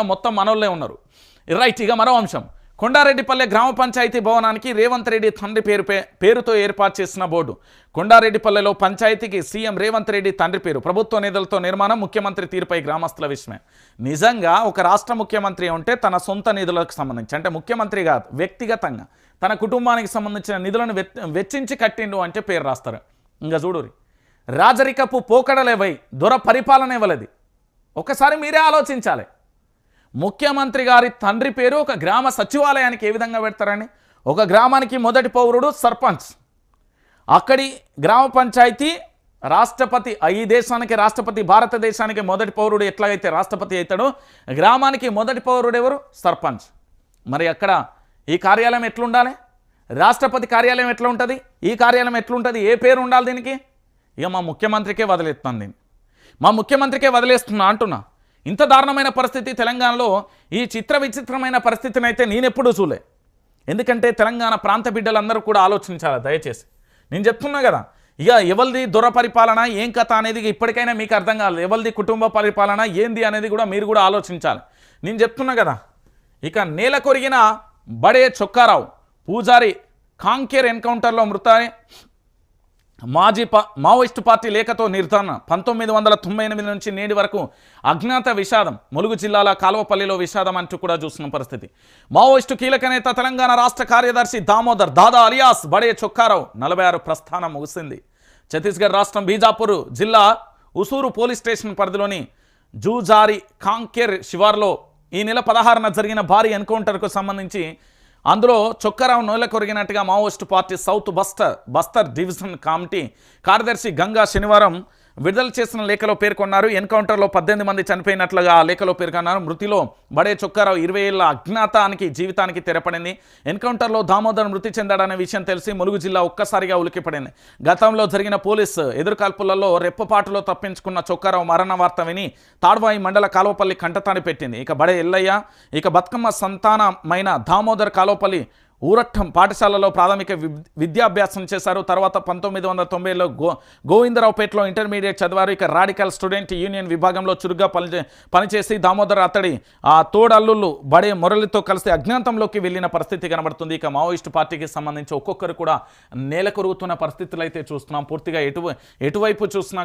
మొత్తం మనోళ్ళే ఉన్నారు. రైట్ ఇక మరో అంశం. కొండారెడ్డిపల్లె గ్రామ పంచాయతీ భవనానికి రేవంత్ రెడ్డి తండ్రి పేరు పేరుతో ఏర్పాటు చేసిన బోర్డు. కొండారెడ్డిపల్లెలో పంచాయతీకి సీఎం రేవంత్ రెడ్డి తండ్రి పేరు. ప్రభుత్వ నిధులతో నిర్మాణం ముఖ్యమంత్రి తీరుపై గ్రామస్తుల విషయమే నిజంగా ఒక రాష్ట్ర ముఖ్యమంత్రి ఉంటే తన సొంత నిధులకు సంబంధించి అంటే ముఖ్యమంత్రి కాదు వ్యక్తిగతంగా. తన కుటుంబానికి సంబంధించిన నిధులను వెచ్చించి కట్టిండు అంటే పేరు రాస్తారు. ఇంకా చూడురి రాజరికపు పోకడలేవై దొర పరిపాలన ఇవ్వలేదు. ఒకసారి మీరే ఆలోచించాలి. ముఖ్యమంత్రి గారి తండ్రి పేరు ఒక గ్రామ సచివాలయానికి ఏ విధంగా పెడతారని ఒక గ్రామానికి మొదటి పౌరుడు సర్పంచ్. అక్కడి గ్రామ పంచాయతీ రాష్ట్రపతి ఈ దేశానికి రాష్ట్రపతి భారతదేశానికి మొదటి పౌరుడు ఎట్లాగైతే రాష్ట్రపతి అవుతాడో గ్రామానికి మొదటి పౌరుడు ఎవరు? సర్పంచ్. మరి అక్కడ ఈ కార్యాలయం ఎట్లుండాలి? రాష్ట్రపతి కార్యాలయం ఎట్లా ఉంటుంది? ఈ కార్యాలయం ఎట్లుంటుంది? ఏ పేరు ఉండాలి దీనికి? ఇక మా ముఖ్యమంత్రికే వదిలేస్తాను దీన్ని మా ముఖ్యమంత్రికే వదిలేస్తున్నా అంటున్నా. ఇంత దారుణమైన పరిస్థితి తెలంగాణలో ఈ చిత్ర విచిత్రమైన పరిస్థితిని అయితే నేనెప్పుడూ చూలే. ఎందుకంటే తెలంగాణ ప్రాంత బిడ్డలందరూ కూడా ఆలోచించాలి దయచేసి? నేను చెప్తున్నా కదా ఇక ఎవరిది దొర పరిపాలన ఏం కథ అనేది ఇప్పటికైనా మీకు అర్థం కాలేదు. ఎవరిది కుటుంబ పరిపాలన ఏంది అనేది కూడా మీరు కూడా ఆలోచించాలి. నేను చెప్తున్నా కదా ఇక నేల కొరిగిన బడే చొక్కారావు పూజారి కాంకేర్ ఎన్కౌంటర్లో మృతాయి. మాజీ పా మావోయిస్టు పార్టీ లేఖతో నిర్ధారణ. పంతొమ్మిది వందల తొంభై ఎనిమిది నుంచి నేటి వరకు అజ్ఞాత విషాదం ములుగు జిల్లాల కాలువపల్లిలో విషాదం అంటూ కూడా చూస్తున్న పరిస్థితి. మావోయిస్టు కీలక నేత తెలంగాణ రాష్ట్ర కార్యదర్శి దామోదర్ దాదా అలియాస్ బడే చొక్కారావు నలభై ఆరు ప్రస్థానం ముగిసింది. ఛత్తీస్గఢ్ రాష్ట్రం బీజాపూర్ జిల్లా ఉసూరు పోలీస్ స్టేషన్ పరిధిలోని జూజారి కాంకేర్ శివార్లో ఈ నెల పదహారున జరిగిన భారీ ఎన్కౌంటర్కు సంబంధించి అందులో చొక్కరావు నోల కొరిగినట్టుగా Maoist party south Bastar Bastar division committee కార్యదర్శి గంగా శనివారం విడుదల చేసిన లేఖలో పేర్కొన్నారు. ఎన్కౌంటర్లో పద్దెనిమిది మంది చనిపోయినట్లుగా ఆ లేఖలో పేర్కొన్నారు. మృతిలో బడే చొక్కారావు ఇరవై ఏళ్ళ అజ్ఞాతానికి జీవితానికి తెరపడింది. ఎన్కౌంటర్లో దామోదర్ మృతి చెందాడనే విషయం తెలిసి ములుగు జిల్లా ఒక్కసారిగా ఉలికిపడింది గతంలో జరిగిన పోలీసు ఎదురుకాల్పులలో రెప్పపాటులో తప్పించుకున్న చొక్కారావు మరణ వార్త విని తాడ్వాయి మండల కాలువపల్లి కంటతాడి పెట్టింది. ఇక బడే ఎల్లయ్య ఇక బతుకమ్మ సంతానమైన దామోదర్ కాలువపల్లి ఊరట్టం పాఠశాలలో ప్రాథమిక విద్యాభ్యాసం చేశారు. తర్వాత పంతొమ్మిది వందల తొంభైలో గో గోవిందరావుపేటలో ఇంటర్మీడియట్ చదివారు. ఇక రాడికల్ స్టూడెంట్ యూనియన్ విభాగంలో చురుగ్గా పనిచే పనిచేసి దామోదర్ అతడి ఆ తోడల్లుళ్ళు బడే మురళితో కలిసి అజ్ఞాతంలోకి వెళ్ళిన పరిస్థితి కనబడుతుంది. ఇక మావోయిస్టు పార్టీకి సంబంధించి ఒక్కొక్కరు కూడా నేలకొరుగుతున్న పరిస్థితులు అయితే చూస్తున్నాం. పూర్తిగా ఎటు ఎటువైపు చూసినా